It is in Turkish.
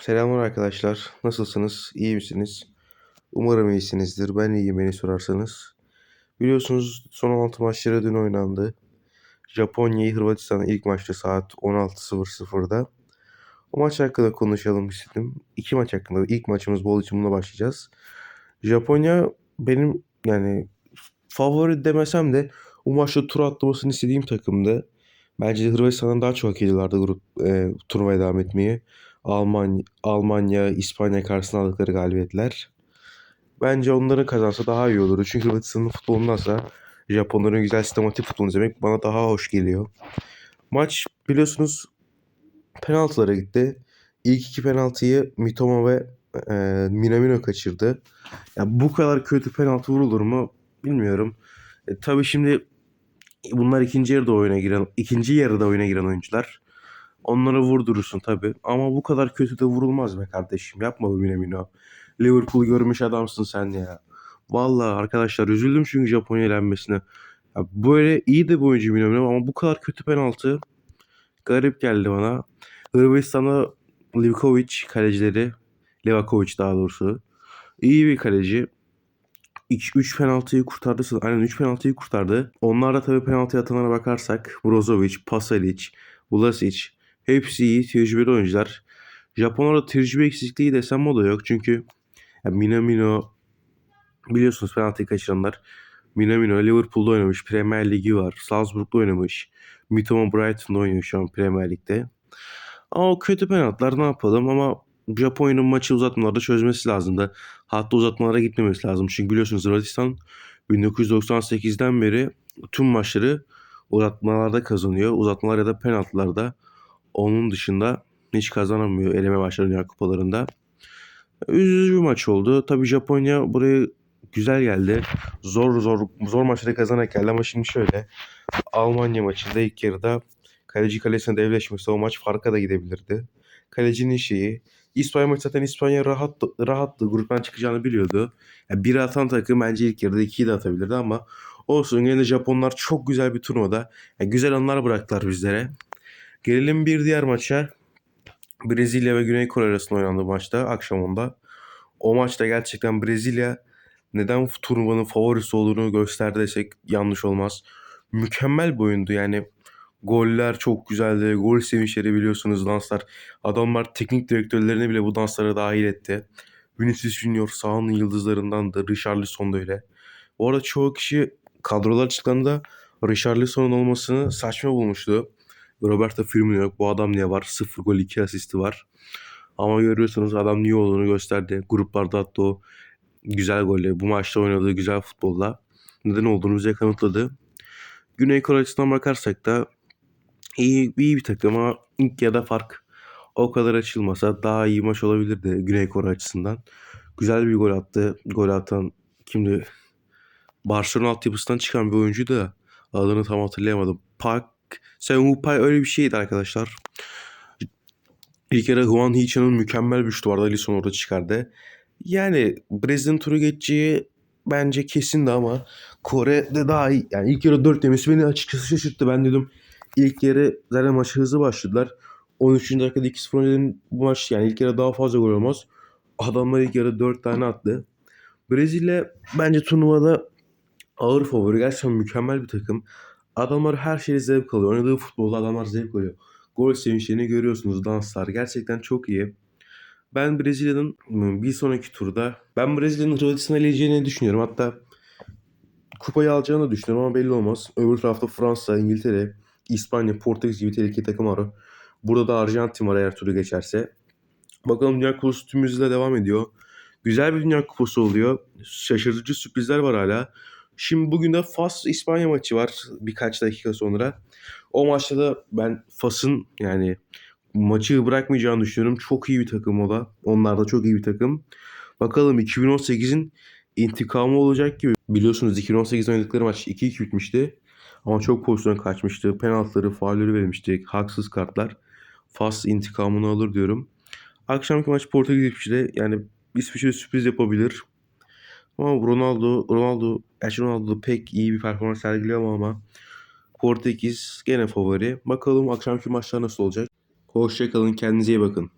Selamlar arkadaşlar. Nasılsınız? İyi misiniz? Umarım iyisinizdir. Ben iyiyim beni sorarsanız. Biliyorsunuz son 16 maçları dün oynandı. Japonya'yı Hırvatistan'a ilk maçta saat 16.00'da. O maç hakkında konuşalım istedim. İki maç hakkında. İlk maçımız bol için bununla başlayacağız. Japonya benim yani favori demesem de bu maçta tur atlamasını istediğim takımdı. Bence Hırvatistan'dan daha çok hak ediyorlardı grup e, turnuvaya devam etmeyi. Almanya, Almanya, İspanya karşısında aldıkları galibiyetler. Bence onların kazansa daha iyi olurdu. Çünkü Hırvatistan'ın futbolundansa Japonların güzel sistematik futbolunu izlemek bana daha hoş geliyor. Maç biliyorsunuz penaltılara gitti. İlk iki penaltıyı Mitoma ve e, Minamino kaçırdı. Ya bu kadar kötü penaltı vurulur mu bilmiyorum. E, tabii şimdi bunlar ikinci yarıda oyuna giren, ikinci yarıda oyuna giren oyuncular. Onları vurdurursun tabii. Ama bu kadar kötü de vurulmaz be kardeşim. Yapma bu Minamino. Liverpool görmüş adamsın sen ya. Vallahi arkadaşlar üzüldüm çünkü Japonya elenmesine. Ya böyle iyi de bir oyuncu Minamino ama bu kadar kötü penaltı garip geldi bana. Hırvatistan'da Livkovic kalecileri, Levakovic daha doğrusu. İyi bir kaleci. 3 penaltıyı kurtardı. Aynen 3 penaltıyı kurtardı. Onlar da tabii penaltı atanlara bakarsak Brozovic, Pasalic, Vlasic hepsi iyi tecrübeli oyuncular. Japonlarda tecrübe eksikliği desem o da yok. Çünkü ya Minamino biliyorsunuz penaltıyı kaçıranlar. Minamino Liverpool'da oynamış. Premier Ligi var. Salzburg'da oynamış. Mitoma Brighton'da oynuyor şu an Premier Lig'de. Ama kötü penaltılar ne yapalım ama Japonya'nın maçı uzatmalarda çözmesi lazımdı. Hatta uzatmalara gitmemesi lazım. Çünkü biliyorsunuz Hırvatistan 1998'den beri tüm maçları uzatmalarda kazanıyor. Uzatmalar ya da penaltılarda. Onun dışında hiç kazanamıyor eleme maçları Dünya Kupalarında. Üzücü bir maç oldu. Tabii Japonya buraya güzel geldi. Zor zor zor maçları kazanarak geldi ama şimdi şöyle. Almanya maçında ilk yarıda kaleci kalesine devleşmesi o maç farka da gidebilirdi. Kalecinin şeyi. İspanya maçı zaten İspanya rahat, rahattı. Gruptan çıkacağını biliyordu. Yani bir atan takım bence ilk yarıda ikiyi de atabilirdi ama olsun yine Japonlar çok güzel bir turnuvada. Yani güzel anlar bıraktılar bizlere. Gelelim bir diğer maça. Brezilya ve Güney Kore arasında oynandı maçta akşam onda. O maçta gerçekten Brezilya neden turnuvanın favorisi olduğunu gösterdi desek yanlış olmaz. Mükemmel bir oyundu yani. Goller çok güzeldi. Gol sevinçleri biliyorsunuz danslar. Adamlar teknik direktörlerini bile bu danslara dahil etti. Vinicius Junior sahanın yıldızlarındandı. Richarlison da öyle. Bu arada çoğu kişi kadrolar açıklandığında Richarlison'un olmasını saçma bulmuştu. Roberto Firmino yok. Bu adam niye var? 0 gol 2 asisti var. Ama görüyorsunuz adam niye olduğunu gösterdi. Gruplarda hatta o güzel golle, bu maçta oynadığı güzel futbolla neden olduğunu bize kanıtladı. Güney Kore açısından bakarsak da iyi, iyi bir takım ama ilk yarıda fark o kadar açılmasa daha iyi maç olabilirdi Güney Kore açısından. Güzel bir gol attı. Gol atan kimdi? Barcelona altyapısından çıkan bir oyuncu da adını tam hatırlayamadım. Park Seungupay öyle bir şeydi arkadaşlar. İlk yarı Juan Hichan'ın mükemmel bir şutu vardı. Alisson orada çıkardı. Yani Brezilya'nın turu geçeceği bence kesindi ama Kore'de daha iyi. Yani ilk yarı 4 demesi beni açıkçası şaşırttı. Ben dedim ilk yarı zaten maçı hızlı başladılar. 13. dakikada 2-0 dedim bu maç yani ilk yarı daha fazla gol olmaz. Adamlar ilk yarı 4 tane attı. Brezilya bence turnuvada ağır favori. Gerçekten mükemmel bir takım. Adamlar her şeyi zevk alıyor. Oynadığı futbolda adamlar zevk alıyor. Gol sevinçlerini görüyorsunuz. Danslar gerçekten çok iyi. Ben Brezilya'nın bir sonraki turda ben Brezilya'nın Hırvatistan'a eleyeceğini düşünüyorum. Hatta kupayı alacağını düşünüyorum ama belli olmaz. Öbür tarafta Fransa, İngiltere, İspanya, Portekiz gibi tehlikeli takım var. Burada da Arjantin var eğer turu geçerse. Bakalım Dünya Kupası tüm devam ediyor. Güzel bir Dünya Kupası oluyor. Şaşırtıcı sürprizler var hala. Şimdi bugün de Fas İspanya maçı var birkaç dakika sonra. O maçta da ben Fas'ın yani maçı bırakmayacağını düşünüyorum. Çok iyi bir takım o da. Onlar da çok iyi bir takım. Bakalım 2018'in intikamı olacak gibi. Biliyorsunuz 2018'de oynadıkları maç 2-2 bitmişti. Ama çok pozisyon kaçmıştı. Penaltıları, faulleri verilmişti. Haksız kartlar. Fas intikamını alır diyorum. Akşamki maç Portekiz İsviçre. Yani İsviçre sürpriz yapabilir. Ama Ronaldo, Ronaldo, gerçi Ronaldo pek iyi bir performans sergiliyor ama Portekiz gene favori. Bakalım akşamki maçlar nasıl olacak. Hoşçakalın, kendinize iyi bakın.